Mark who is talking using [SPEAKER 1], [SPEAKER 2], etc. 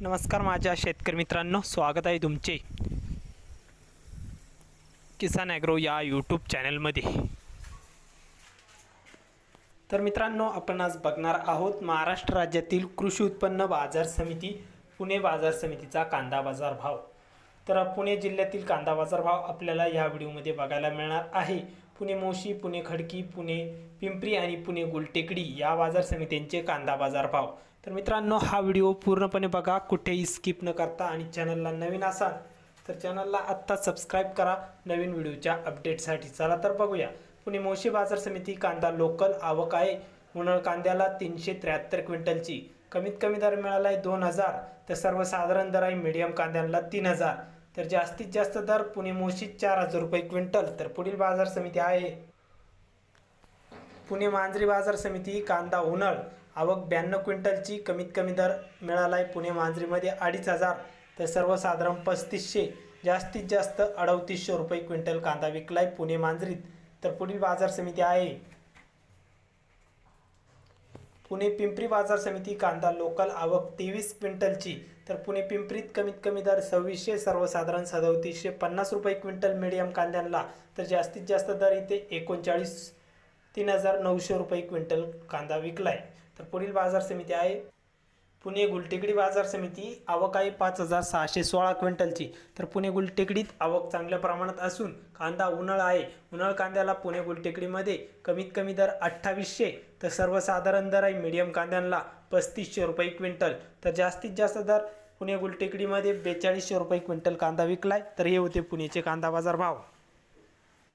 [SPEAKER 1] नमस्कार माझ्या शेतकरी मित्रांनो स्वागत आहे तुमचे किसान ॲग्रो या यूट्यूब चॅनलमध्ये. तर मित्रांनो आपण आज बघणार आहोत महाराष्ट्र राज्यातील कृषी उत्पन्न बाजार समिती पुणे बाजार समितीचा कांदा बाजार भाव. तर पुणे जिल्ह्यातील कांदा बाजार भाव आपल्याला या व्हिडिओमध्ये बघायला मिळणार आहे. पुणे मोशी पुणे खडकी पुणे पिंपरी आणि पुणे गुलटेकडी या बाजार समित्यांचे कांदा बाजार भाव. तर मित्रांनो हा व्हिडिओ पूर्णपणे बघा कुठेही स्किप न करता आणि चॅनलला नवीन असाल तर चॅनलला आत्ता सबस्क्राईब करा. नवीन व्हिडिओच्या अपडेटसाठी चला तर बघूया. पुणे मोशी बाजार समिती कांदा लोकल आवक आहे. उन्हाळ कांद्याला तीनशे त्र्याहत्तर क्विंटलची. कमीत कमी दर मिळाला आहे दोन हजार. तर सर्वसाधारण दर आहे मीडियम कांद्यांना तीन हजार. तर जास्तीत जास्त दर पुणे मोशी चार हजार रुपये क्विंटल. तर पुढील बाजार समिती आहे. पुणे मांजरी बाजार समिती कांदा उन्हाळ. आवक ब्याण्णव क्विंटलची कमीत कमी दर मिळाला आहे पुणे मांजरीमध्ये अडीच हजार. तर सर्वसाधारण पस्तीसशे जास्तीत जास्त अडतीसशे रुपये क्विंटल कांदा विकलाय पुणे मांजरीत. तर पुढील बाजार समिती आहे. पुणे पिंपरी बाजार समिती कांदा लोकल आवक तेवीस क्विंटलची. तर पुणे पिंपरीत कमीत कमी दर सव्वीसशे सर्वसाधारण सदोतीसशे पन्नास रुपये क्विंटल मिडियम कांद्यांना. तर जास्तीत जास्त दर इथे एकोणचाळीस तीन हजार नऊशे रुपये क्विंटल कांदा विकला आहे तर पुढील बाजार समिती आहे. पुणे गुलटेकडी बाजार समिती आवक आहे पाच हजार सहाशे सोळा क्विंटलची. तर पुणे गुलटेकडीत आवक चांगल्या प्रमाणात असून कांदा उन्हाळा आहे. उन्हाळ कांद्याला पुणे गुलटेकडीमध्ये कमीत कमी दर अठ्ठावीसशे. तर सर्वसाधारण दर आहे मीडियम कांद्यांना पस्तीसशे रुपये क्विंटल. तर जास्तीत जास्त दर पुणे गुलटेकडीमध्ये बेचाळीसशे रुपये क्विंटल कांदा विकलाय. तर हे होते पुणेचे कांदा बाजार भाव.